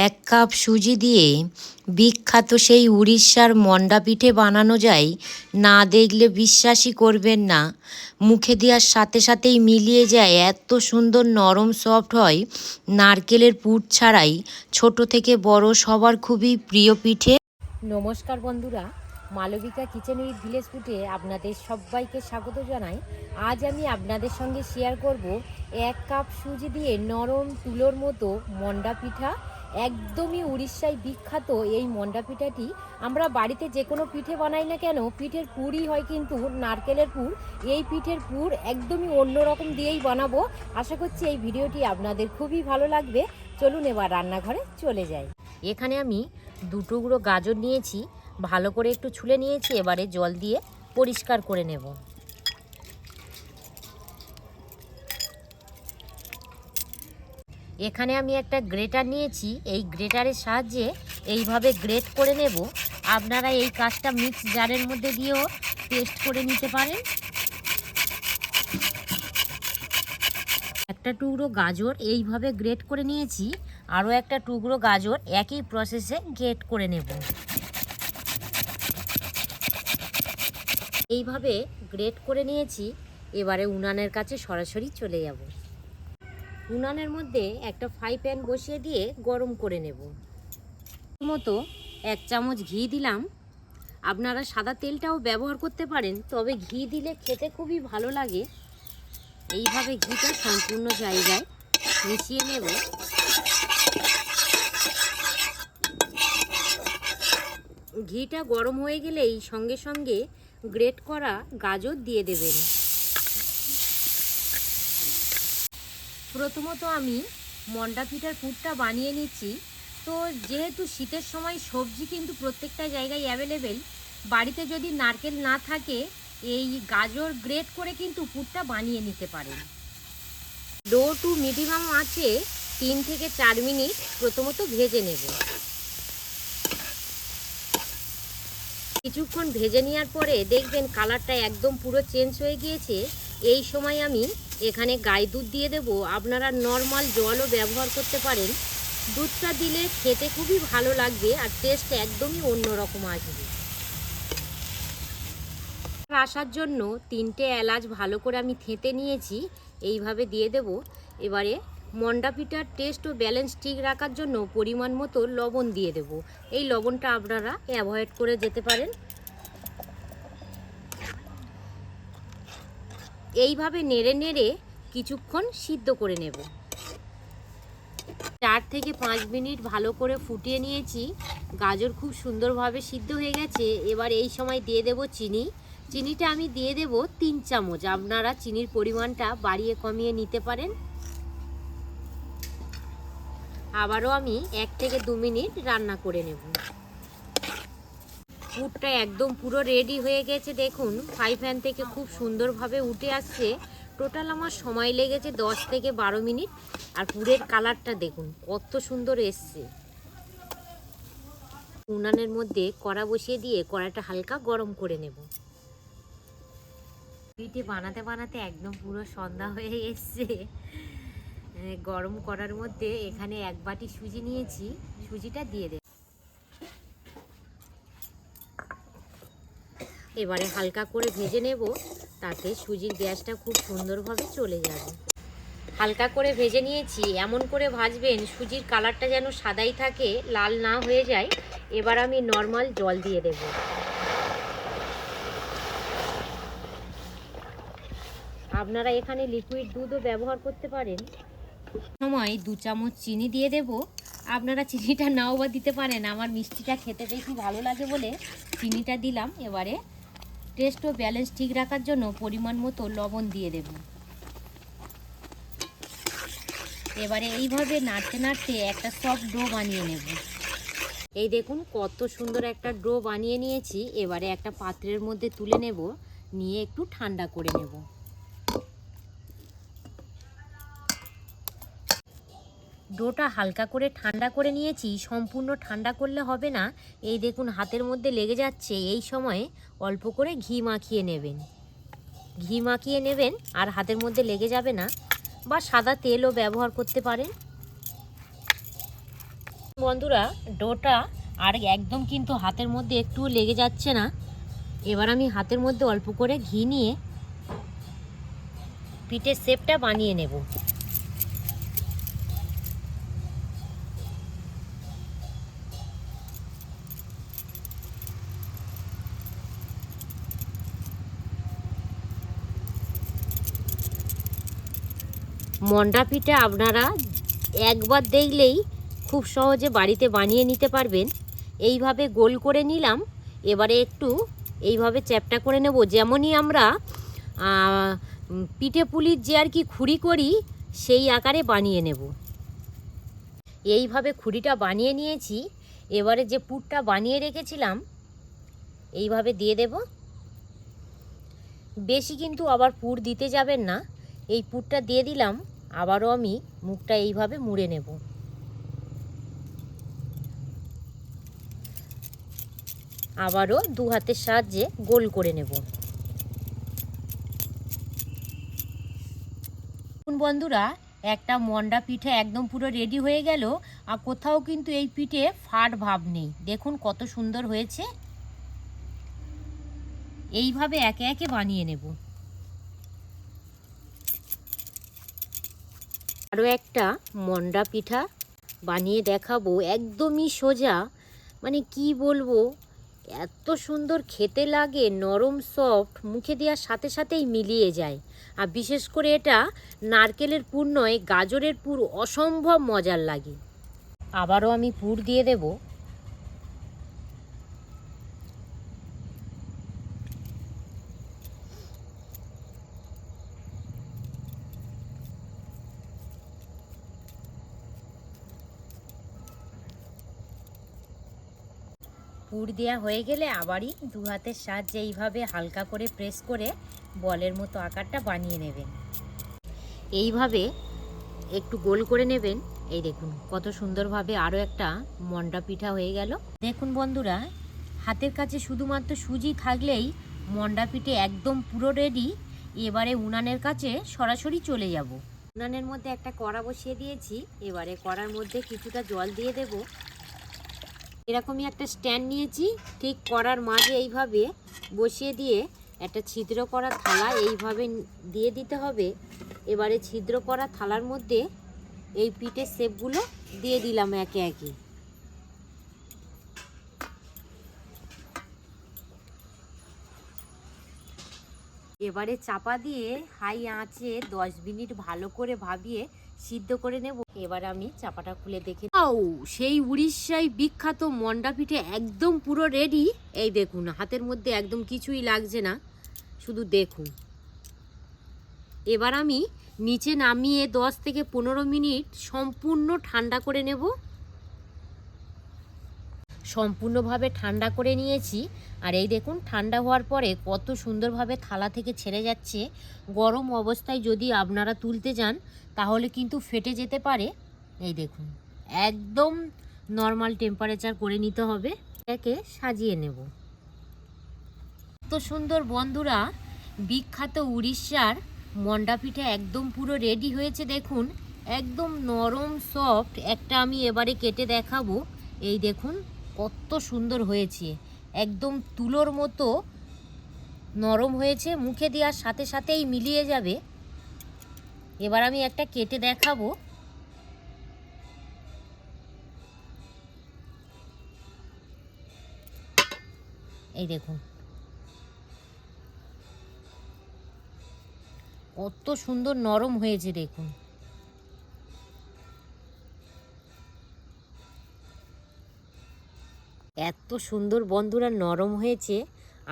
এক কাপ সুজি দিয়ে বিখ্যাত সেই উড়িষ্যার মন্ডা পিঠে বানানো যায়, না দেখলে বিশ্বাসই করবেন না। মুখে দেওয়ার সাথে সাথেই মিলিয়ে যায় এত সুন্দর নরম সফট হয়, নারকেলের পুর ছাড়াই। ছোট থেকে বড় সবার খুবই প্রিয় পিঠে। নমস্কার বন্ধুরা, মালবিকা কিচেন উইথ ভিলেজ ফুটে আপনাদের সবাইকে স্বাগত জানাই। আজ আমি আপনাদের সঙ্গে শেয়ার করব এক কাপ সুজি দিয়ে নরম তুলোর মতো মন্ডা পিঠা একদমই উড়িষ্যায় বিখ্যাত এই মন্ডা পিঠাটি আমরা বাড়িতে যে কোনো পিঠে বানাই না কেন, পিঠের পুরই হয় কিন্তু নারকেলের পুর। এই পিঠের পুর একদমই অন্য রকম দিয়েই বানাবো। আশা করছি এই ভিডিওটি আপনাদের খুবই ভালো লাগবে। চলুন এবার রান্নাঘরে চলে যাই। এখানে আমি দুটুকরো গাজর নিয়েছি। ভালো করে একটু ছুলে নিয়েছি, এবারে জল দিয়ে পরিষ্কার করে নেব। এখানে আমি একটা গ্রেটার নিয়েছি। এই গ্রেটারের সাহায্যে এইভাবে গ্রেট করে নেব। আপনারা এই কাজটা মিক্স জারের মধ্যে দিয়েও পেস্ট করে নিতে পারেন। একটা টুকরো গাজর এইভাবে গ্রেট করে নিয়েছি। আরও একটা টুকরো গাজর একই প্রসেসে গ্রেট করে নেব। এইভাবে গ্রেট করে নিয়েছি। এবারে উনানের কাছে সরাসরি চলে যাব। উনানের মধ্যে একটা ফ্রাই প্যান বসিয়ে দিয়ে গরম করে নেব। মতো এক চামচ ঘি দিলাম। আপনারা সাদা তেলটাও ব্যবহার করতে পারেন, তবে ঘি দিলে খেতে খুবই ভালো লাগে। এইভাবে ঘিটা সম্পূর্ণ জায়গায় মিশিয়ে নেব। ঘিটা গরম হয়ে গেলেই সঙ্গে সঙ্গে গ্রেট করা গাজর দিয়ে দেবেন। প্রথমত আমি মন্ডা পিঠার পুরটা বানিয়ে নিচ্ছি। তো যেহেতু শীতের সময় সবজি কিন্তু প্রত্যেকটা জায়গায় অ্যাভেলেবেল বাড়িতে যদি নারকেল না থাকে, এই গাজর গ্রেট করে কিন্তু পুরটা বানিয়ে নিতে পারেন। ডো টু মিডিয়াম আছে তিন থেকে চার মিনিট, প্রথমত ভেজে নেব। কিছুক্ষণ ভেজে নেওয়ার পরে দেখবেন কালারটা একদম পুরো চেঞ্জ হয়ে গিয়েছে। এই সময় আমি এখানে গাই দুধ দিয়ে দেব। আপনারা নর্মাল জলও ব্যবহার করতে পারেন। দুধটা দিলে খেতে খুবই ভালো লাগবে আর টেস্ট একদমই অন্যরকম আসবে। আসার জন্য তিনটে এলাচ ভালো করে আমি থেঁতে নিয়েছি। এইভাবে দিয়ে দেব। এবারে মন্ডা পিঠার টেস্ট ও ব্যালেন্স ঠিক রাখার জন্য পরিমাণ মতো লবণ দিয়ে দেব। এই লবণটা আপনারা অ্যাভয়েড করে যেতে পারেন। এইভাবে নেড়ে নেড়ে কিছুক্ষণ সিদ্ধ করে নেব। চার থেকে পাঁচ মিনিট ভালো করে ফুটিয়ে নিয়েছি। গাজর খুব সুন্দরভাবে সিদ্ধ হয়ে গেছে। এবার এই সময় দিয়ে দেব চিনি। চিনিটা আমি দিয়ে দেব তিন চামচ। আপনারা চিনির পরিমাণটা বাড়িয়ে কমিয়ে নিতে পারেন। আবারও আমি এক থেকে দু মিনিট রান্না করে নেব। পুরটা একদম পুরো রেডি হয়ে গেছে, দেখুন। ফ্রাই প্যান থেকে খুব সুন্দরভাবে উঠে আসছে। টোটাল আমার সময় লেগেছে দশ থেকে বারো মিনিট। আর পুরের কালারটা দেখুন, কত সুন্দর এসছে। উনানের মধ্যে কড়া বসিয়ে দিয়ে কড়াটা হালকা গরম করে নেব। পিঠে বানাতে বানাতে একদম পুরো সন্ধ্যা হয়ে এসছে। গরম করার মধ্যে এখানে এক বাটি সুজি নিয়েছি। সুজিটা দিয়ে দেব। এবারে হালকা করে ভেজে নেব, তাতে সুজির গ্যাসটা খুব সুন্দরভাবে চলে যাবে। হালকা করে ভেজে নিয়েছি, এমন করে ভাজবেন সুজির কালারটা যেন সাদাই থাকে, লাল না হয়ে যায়। এবার আমি নর্মাল জল দিয়ে দেব। আপনারা এখানে লিকুইড দুধও ব্যবহার করতে পারেন। সময় দু চামচ চিনি দিয়ে দেব। আপনারা চিনিটা নাও বা দিতে পারেন, আমার মিষ্টিটা খেতে বেশি ভালো লাগে বলে চিনিটা দিলাম। এবারে টেস্ট ও ব্যালেন্স ঠিক রাখার জন্য পরিমাণ মতো লবণ দিয়ে দেব। এবারে এইভাবে নাড়তে নাড়তে একটা সফট ডো বানিয়ে নেব। এই দেখুন কত সুন্দর একটা ডো বানিয়ে নিয়েছি। এবারে একটা পাত্রের মধ্যে তুলে নেব, নিয়ে একটু ঠান্ডা করে নেব। ডোটা হালকা করে ঠান্ডা করে নিয়েছি, সম্পূর্ণ ঠান্ডা করলে হবে না। এই দেখুন, হাতের মধ্যে লেগে যাচ্ছে। এই সময়ে অল্প করে ঘি মাখিয়ে নেবেন। ঘি মাখিয়ে নেবেন, আর হাতের মধ্যে লেগে যাবে না, বা সাদা তেলও ব্যবহার করতে পারেন। বন্ধুরা, ডোটা আর একদম কিন্তু হাতের মধ্যে একটুও লেগে যাচ্ছে না। এবার আমি হাতের মধ্যে অল্প করে ঘি নিয়ে পিঠের শেপটা বানিয়ে নেব। মন্ডা পিঠা আপনারা একবার দেখলেই খুব সহজে বাড়িতে বানিয়ে নিতে পারবেন। এইভাবে গোল করে নিলাম। এবারে একটু এইভাবে চ্যাপটা করে নেব। যেমনই আমরা পিঠে পুলির যে আর কি খুঁড়ি করি, সেই আকারে বানিয়ে নেব। এইভাবে খুঁড়িটা বানিয়ে নিয়েছি। এবারে যে পুরটা বানিয়ে রেখেছিলাম, এইভাবে দিয়ে দেব। বেশি কিন্তু আবার পুর দিতে যাবেন না। এই পুরটা দিয়ে দিলাম। আবারও আমি মুখটা এইভাবে মুড়ে নেব। আবারও দু হাতের সাহায্যে গোল করে নেব। বন্ধুরা, একটা মন্ডা পিঠে একদম পুরো রেডি হয়ে গেল, আর কোথাও কিন্তু এই পিঠে ফাট ভাব নেই। দেখুন কত সুন্দর হয়েছে। এইভাবে একে একে বানিয়ে নেব। আরও একটা মন্ডা পিঠা বানিয়ে দেখাবো, একদমই সোজা। মানে কি বলব, এত সুন্দর খেতে লাগে, নরম সফট মুখে দেওয়ার সাথে সাথেই মিলিয়ে যায়। আর বিশেষ করে এটা নারকেলের পুর নয়, গাজরের পুর, অসম্ভব মজার লাগে। আবারও আমি পুর দিয়ে দেব। পুর দেওয়া হয়ে গেলে আবারই দু হাতের সাহায্যে এইভাবে হালকা করে প্রেস করে বলের মতো আকারটা বানিয়ে নেবেন। এইভাবে একটু গোল করে নেবেন। এই দেখুন, কত সুন্দরভাবে আরও একটা মন্ডা পিঠা হয়ে গেল। দেখুন বন্ধুরা, হাতের কাছে শুধুমাত্র সুজি থাকলেই মন্ডা পিঠে একদম পুরো রেডি এবারে উনানের কাছে সরাসরি চলে যাব। উনানের মধ্যে একটা কড়া বসিয়ে দিয়েছি। এবারে কড়ার মধ্যে কিছুটা জল দিয়ে দেবো। এরকমই একটা স্ট্যান্ড নিয়েছি, ঠিক করার মাঝে এইভাবে বসিয়ে দিয়ে একটা ছিদ্র করা থালা এইভাবে দিয়ে দিতে হবে। এবারে ছিদ্র করা থালার মধ্যে এই পিঠের শেপগুলো দিয়ে দিলাম একে একে। এবারে চাপা দিয়ে হাই আঁচে দশ মিনিট ভালো করে ভাবিয়ে সিদ্ধ করে নেব। এবার আমি চাপাটা খুলে দেখে আও, সেই উড়িষ্যায় বিখ্যাত মন্ডা পিঠে একদম পুরো রেডি এই দেখুন, হাতের মধ্যে একদম কিছুই লাগছে না। শুধু দেখুন। এবার আমি নিচে নামিয়ে দশ থেকে পনেরো মিনিট সম্পূর্ণ ঠান্ডা করে নেব। সম্পূর্ণভাবে ঠান্ডা করে নিয়েছি। আর এই দেখুন, ঠান্ডা হওয়ার পরে কত সুন্দরভাবে থালা থেকে ছেড়ে যাচ্ছে। গরম অবস্থায় যদি আপনারা তুলতে যান, তাহলে কিন্তু ফেটে যেতে পারে। এই দেখুন, একদম নর্মাল টেম্পারেচার করে নিতে হবে। একে সাজিয়ে নেব। এত সুন্দর বন্ধুরা, বিখ্যাত উড়িষ্যার মন্ডা পিঠা একদম পুরো রেডি হয়েছে দেখুন। একদম নরম সফট একটা আমি এবারে কেটে দেখাবো। এই দেখুন কত সুন্দর হয়েছে। একদম তুলোর মতো নরম হয়েছে, মুখে দেওয়ার সাথে সাথেই মিলিয়ে যাবে। এবার আমি একটা কেটে দেখাবো। এই দেখুন। কত সুন্দর নরম হয়েছে, দেখুন। সুন্দর বন্ধুরা নরম হয়েছে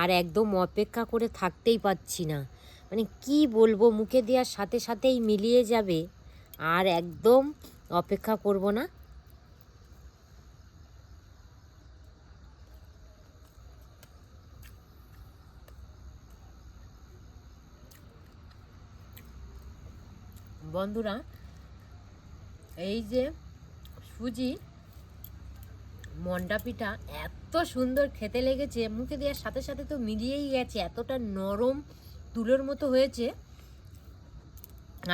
আর একদম অপেক্ষা করে থাকতেই পাচ্ছি না। মানে কি বলব, মুখে দেওয়ার সাথে সাথেই মিলিয়ে যাবে আর একদম অপেক্ষা করব না। বন্ধুরা, এই যে সুজি, মন্ডা পিঠা এত সুন্দর খেতে লেগেছে, মুখে দেওয়ার সাথে সাথে তো মিলিয়েই গেছে, এতটা নরম তুলোর মতো হয়েছে।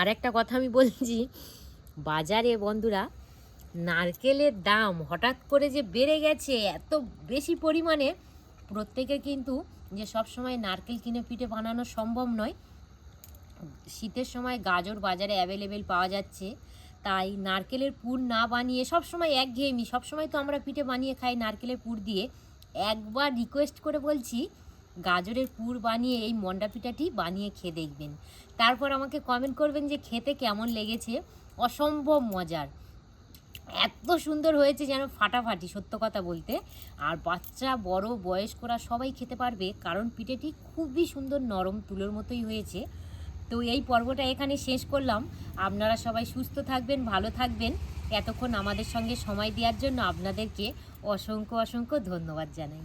আর একটা কথা আমি বলছি, বাজারে বন্ধুরা, নারকেলের দাম হঠাৎ করে যে বেড়ে গেছে, এত বেশি পরিমাণে, প্রত্যেকে কিন্তু যে সব সময় নারকেল কিনে পিঠে বানানো সম্ভব নয়, শীতের সময় গাজর বাজারে অ্যাভেলেবেল পাওয়া যাচ্ছে। তাই নারকেলের পুর না বানিয়ে সব সময় একঘেয়েমি সব সময় তো আমরা পিঠে বানিয়ে খাই নারকেলের পুর দিয়ে। একবার রিকোয়েস্ট করে বলছি, গাজরের পুর বানিয়ে এই মন্ডা পিঠাটি বানিয়ে খেয়ে দেখবেন। তারপর আমাকে কমেন্ট করবেন যে খেতে কেমন লেগেছে। অসম্ভব মজার। এত সুন্দর হয়েছে যেন ফাটাফাটি, সত্য কথা বলতে। আর বাচ্চা, বড়, বয়স্করা সবাই খেতে পারবে, কারণ পিঠেটি খুবই সুন্দর নরম তুলোর মতোই হয়েছে। তো এই পর্বটা এখানে শেষ করলাম। আপনারা সবাই সুস্থ থাকবেন, ভালো থাকবেন। এতক্ষণ আমাদের সঙ্গে সময় দেওয়ার জন্য আপনাদেরকে অসংখ্য অসংখ্য ধন্যবাদ জানাই।